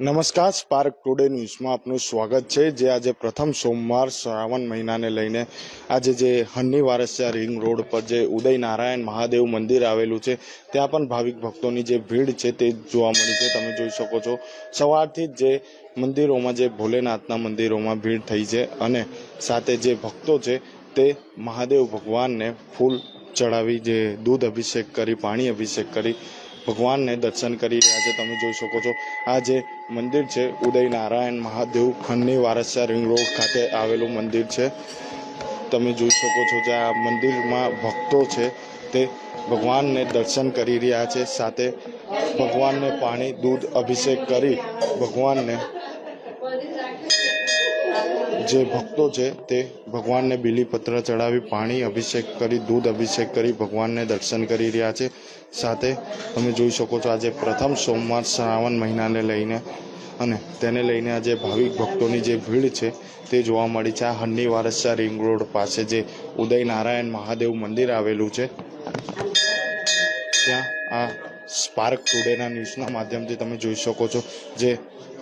નમસ્કાર spark today ન્યૂઝમાં આપનું સ્વાગત છે. જે આજે પ્રથમ સોમવાર શ્રાવણ મહિનાને લઈને આજે જે હન્ની વારસિયા રિંગ રોડ પર જે ઉદય નારાયણ મહાદેવ મંદિર આવેલું છે, ત્યાં પણ ભાવિક ભક્તોની જે ભીડ છે તે જોવા મળી છે. તમે જોઈ શકો છો, સવારથી જ મંદિરોમાં, જે ભોલેનાથના મંદિરોમાં ભીડ થઈ છે અને સાથે જે ભક્તો છે તે મહાદેવ ભગવાનને ફૂલ ચડાવી જે દૂધ અભિષેક કરી, પાણી અભિષેક કરી ભગવાનને દર્શન કરી રહ્યા છે, તમે જોઈ શકો છો. આ જે મંદિર છે ઉદય નારાયણ મહાદેવ ખંડની વારસિયા રિંગ રોડ ખાતે આવેલું મંદિર છે. તમે જોઈ શકો છો જે આ મંદિરમાં ભક્તો છે, તે ભગવાનને દર્શન કરી રહ્યા છે, સાથે ભગવાનને પાણી, દૂધ, અભિષેક કરી ભગવાનને જે ભક્તો છે તે ભગવાનને બીલીપત્ર ચડાવી પાણી અભિષેક કરી, દૂધ અભિષેક કરી ભગવાનને દર્શન કરી રહ્યા છે. સાથે તમે જોઈ શકો છો આજે પ્રથમ સોમવાર શ્રાવણ મહિનાને લઈને અને તેને લઈને આજે ભાવિક ભક્તોની જે ભીડ છે તે જોવા મળી છે. આ હન્ની વારસા રિંગ રોડ પાસે જે ઉદય નારાયણ મહાદેવ મંદિર આવેલું છે, ત્યાં આ સ્પાર્ક ટુડેના ન્યૂઝના માધ્યમથી તમે જોઈ શકો છો જે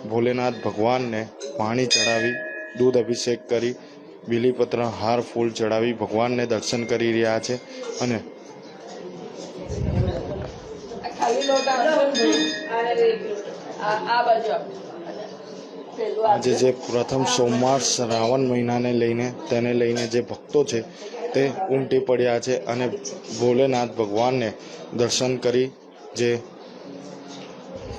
ભોલેનાથ ભગવાનને પાણી ચડાવી દૂધ અભિષેક કરી બીલીપત્ર હાર ફૂલ ચડાવી ભગવાનને દર્શન કરી રહ્યા છે અને આજે જે પ્રથમ સોમવાર શ્રાવણ મહિનાને લઈને, તેને લઈને જે ભક્તો છે તે ઉમટી પડ્યા છે અને ભોલેનાથ ભગવાનને દર્શન કરી જે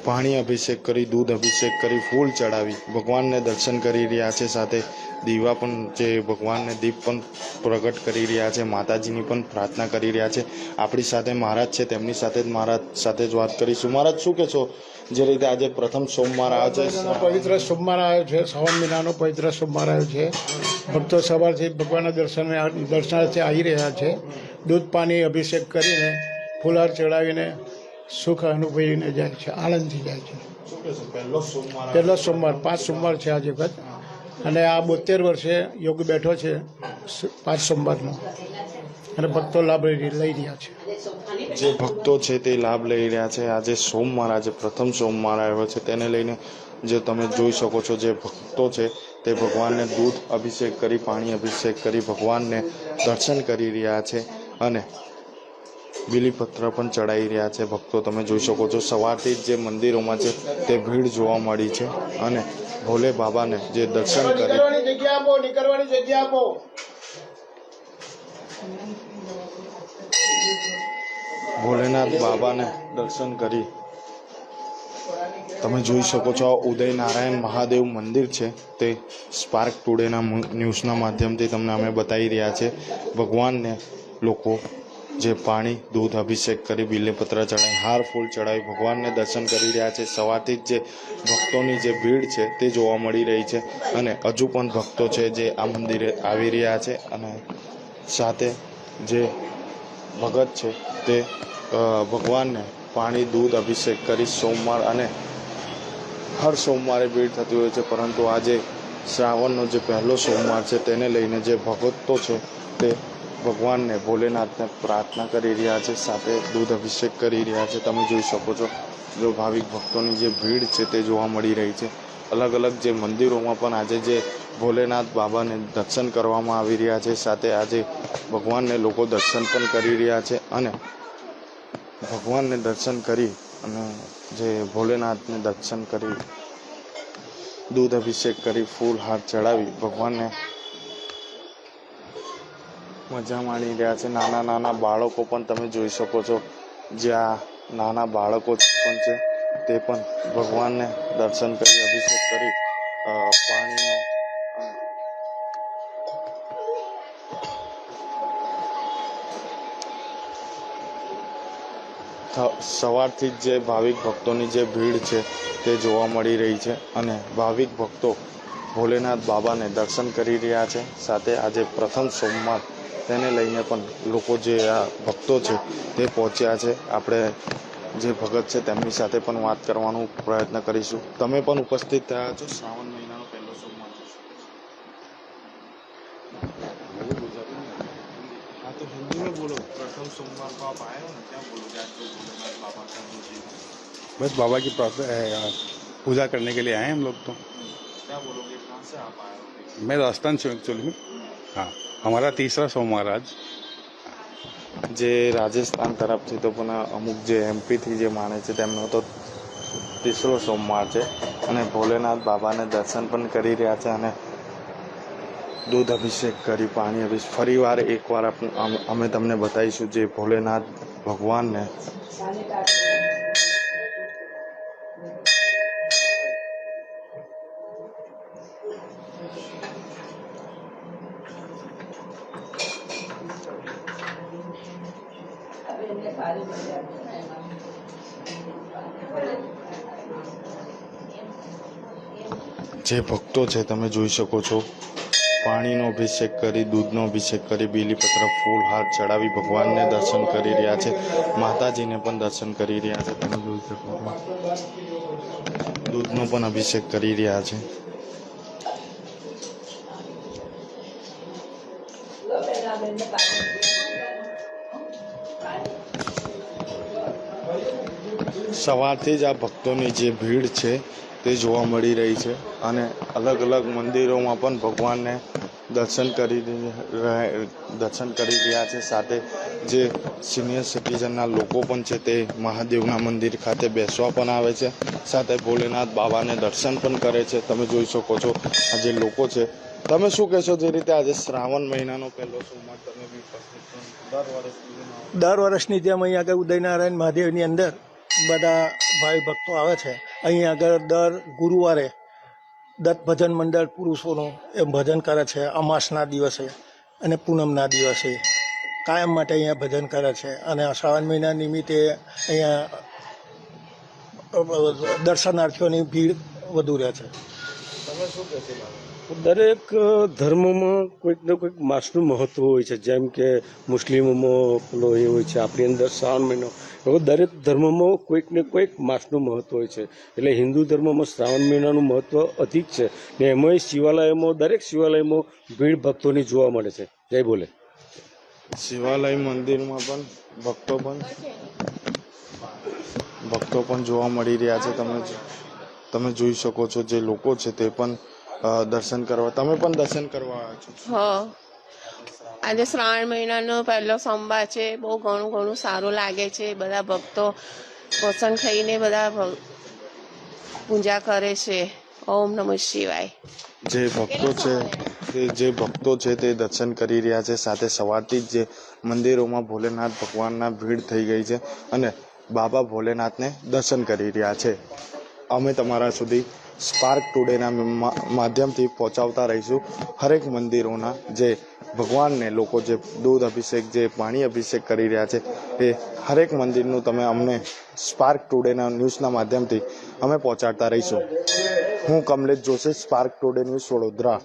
પાણી અભિષેક કરી, દૂધ અભિષેક કરી, ફૂલ ચડાવી. ભગવાનને દર્શન કરી રહ્યા છે સાથે. દીવા પણ જે ભગવાનને દીપ પણ પ્રગટ કરી રહ્યા છે. માતાજીની પણ પ્રાર્થના કરી રહ્યા છે. આપણી સાથે મહારાજ છે. તેમની સાથે જ મહારાજ સાથે જ વાત કરીશું. મહારાજ, શું કહેશો? જે રીતે આજે પ્રથમ સોમવાર આવે છે. પવિત્ર સોમવાર આવ્યો છે. શ્રાવણ મહિનાનો પવિત્ર સોમવાર આવ્યો છે. ભક્તો સવારથી ભગવાનના દર્શને દર્શનાર્થે આવી રહ્યા છે. દૂધ, પાણી અભિષેક કરીને ફુલહાર ચડાવીને સુખ અનુભવીને જાય છે, આનંદથી જાય છે. પહેલો સોમવાર, પાંચ સોમવાર છે આજે વખત. અને આ બોતેર વર્ષે યોગ બેઠો છે પાંચ સોમવારનો. અને ભક્તો લાભ લઈ રહ્યા છે. જે ભક્તો છે તે લાભ લઈ રહ્યા છે. આજે સોમવાર, આજે પ્રથમ સોમવાર આવ્યો છે. તેને લઈને જે તમે જોઈ શકો છો, જે ભક્તો છે તે ભગવાનને દૂધ અભિષેક કરી, પાણી અભિષેક કરી, ભગવાનને દર્શન કરી રહ્યા છે. અને બીલીપત્ર પણ ચડાવી રહ્યા છે. ભક્તો તમે જોઈ શકો છો સવારથી જ મંદિરોમાં છે તે ભીડ જોવા મળી છે અને ભોલે બાબાને જે દર્શન કરી જગ્યા આપો નીકળવાની જગ્યા આપો. ભોલેનાથ બાબાને દર્શન કરી. તમે જોઈ શકો છો આ ઉદય નારાયણ મહાદેવ મંદિર છે. તે સ્પાર્ક ટુડેના ન્યૂઝના માધ્યમથી તમને અમે બતાવી રહ્યા છે. ભગવાનને લોકો જે પાણી, દૂધ, અભિષેક કરી બિલીપત્ર ચડાવી હાર ફૂલ ચડાવી ભગવાનને દર્શન કરી રહ્યા છે. સવારથી જ જે ભક્તોની જે ભીડ છે તે જોવા મળી રહી છે અને હજુ પણ ભક્તો છે જે આ મંદિરે આવી રહ્યા છે અને સાથે જે ભગત છે તે ભગવાનને પાણી, દૂધ, અભિષેક કરી સોમવાર અને હર સોમવારે ભીડ થતી હોય છે. પરંતુ આજે શ્રાવણનો જે પહેલો સોમવાર છે તેને લઈને જે ભગતો છે તે ભગવાનને ભોલેનાથને પ્રાર્થના કરી રહ્યા છે, સાથે દૂધ અભિષેક કરી રહ્યા છે. તમે જોઈ શકો છો, જો ભાવિક ભક્તોની જે ભીડ છે તે જોવા મળી રહી છે. અલગ અલગ જે મંદિરોમાં પણ આજે જે ભોલેનાથ બાબાને દર્શન કરવામાં આવી રહ્યા છે, સાથે આજે ભગવાનને લોકો દર્શન પણ કરી રહ્યા છે અને ભગવાનને દર્શન કરી અને જે ભોલેનાથને દર્શન કરી, દૂધ અભિષેક કરી, ફૂલ હાર ચડાવી ભગવાનને મજા માણી રહ્યા છે. નાના નાના બાળકો પણ તમે જોઈ શકો છો. જ્યાં નાના બાળકો પણ છે, તે પણ ભગવાનને દર્શન કરી, અભિષેક કરી પાણીનો સવારથી જ જે ભાવિક ભક્તોની જે ભીડ છે, તે જોવા મળી રહી છે. અને ભાવિક ભક્તો ભોલેનાથ બાબાને દર્શન કરી રહ્યા છે. સાથે આજે પ્રથમ સોમવાર તેને લઈને પણ લોકો જે આ ભક્તો છે તે પહોંચ્યા છે આપણે જે ભગત છે તેમની સાથે પણ વાત કરવાનો પ્રયત્ન કરીશું તમે પણ ઉપસ્થિત થયા છો શ્રાવણ મહિનાનો પહેલો સોમવાર છે. हाँ तो हिंदी में बोलो प्रथम सोमवार को आप आए हो ना क्या बोलोगे आज जो भोलेनाथ बाबा का जो जीवन बस बाबा की प्रार्थना है यार पूजा करने के लिए आए हैं हम लोग तो क्या बोलोगे कहाँ से आप आए हो मैं राजस्थान से हूँ एक्चुअली में हाँ हमारा तीसरा सोमवार आज જે રાજસ્થાન તરફથી તો પણ અમુક જે એમપીથી જે માણે છે તેમનો તો તીસરો સોમવાર છે અને ભોલેનાથ બાબાને દર્શન પણ કરી રહ્યા છે અને દૂધ અભિષેક કરી પાણી અભિષેક ફરીવાર એકવાર આપ- અમ- અમે તમને બતાવીશું જે ભોલેનાથ ભગવાનને જે ભક્તો છે, તમે જોઈ શકો છો. પાણીનો અભિષેક કરી, દૂધનો અભિષેક કરી, બીલીપત્ર, ફૂલ હાથ ચડાવી ભગવાનને દર્શન કરી રહ્યા છે. માતાજીને પણ દર્શન કરી રહ્યા છે. તમે જોઈ શકો છો. દૂધનો પણ અભિષેક કરી રહ્યા છે. લો સવારથી જ આ ભક્તોની જે ભીડ છે તે જોવા મળી રહી છે અને અલગ અલગ મંદિરોમાં પણ ભગવાનને દર્શન કરી દર્શન કરી રહ્યા છે. સાથે જે સિનિયર સિટીઝનના લોકો પણ છે તે મહાદેવના મંદિર ખાતે બેસવા પણ આવે છે. સાથે ભોલેનાથ બાબાને દર્શન પણ કરે છે. તમે જોઈ શકો છો આ જે લોકો છે. તમે શું કહેશો જે રીતે આજે શ્રાવણ મહિનાનો પહેલો સોમવાર તમે. દર વર્ષની જેમ અહીંયા આગળ ઉદયનારાયણ મહાદેવની અંદર બધા ભાઈ ભક્તો આવે છે. અહીંયા આગળ દર ગુરુવારે દત્ત ભજન મંડળ પુરુષોનું એ ભજન કરે છે. અમાસના દિવસે અને પૂનમના દિવસે કાયમ માટે અહીંયા ભજન કરે છે. અને શ્રાવણ મહિના નિમિત્તે અહીંયા દર્શનાર્થીઓની ભીડ વધુ રહે છે? દરેક ધર્મમાં કોઈક ને કોઈક માસનું મહત્વ હોય છે. જેમ કે મુસ્લિમોમાં પેલો એ હોય છે, આપણી અંદર શ્રાવણ મહિનો. એવો દરેક ધર્મમાં કોઈક ને કોઈક માસનું મહત્વ હોય છે. એટલે હિન્દુ ધર્મમાં શ્રાવણ મહિનાનું મહત્વ અધિક છે. ને એમાંય શિવાલયમાં, દરેક શિવાલયમાં ભીડ ભક્તોની જોવા મળે છે. જય બોલે શિવાલય મંદિરમાં પણ ભક્તો પણ ભક્તો પણ જોવા મળી રહ્યા છે. તમે તમે જોઈ શકો છો જે લોકો છે તે પણ દર્શન કરવા. તમે પણ દર્શન કરવા આવ્યા છો? હા. આજે શ્રાવણ મહિનાનો પહેલો સોમવાર છે. બહુ ઘણું ઘણું સારું લાગે છે. બધા ભક્તો પ્રસન્ન થઈને બધા પૂજા કરે છે. ઓમ નમઃ શિવાય. જે ભક્તો છે તે જે ભક્તો છે તે દર્શન કરી રહ્યા છે. સાથે સવારથી જ જે મંદિરોમાં ભોલેનાથ ભગવાનના ભીડ થઈ ગઈ છે અને બાબા ભોલેનાથને દર્શન કરી રહ્યા છે. અમે તમારા સુધી સ્પાર્ક ટુડેના માધ્યમથી પહોંચાડતા રહીશું. હરેક મંદિરોના જે ભગવાનને લોકો જે દૂધ અભિષેક, જે પાણી અભિષેક કરી રહ્યા છે, એ હરેક મંદિરનું તમે અમને સ્પાર્ક ટુડેના ન્યૂઝના માધ્યમથી અમે પહોંચાડતા રહીશું. હું Kamlesh Joshi Spark Today News Vadodara.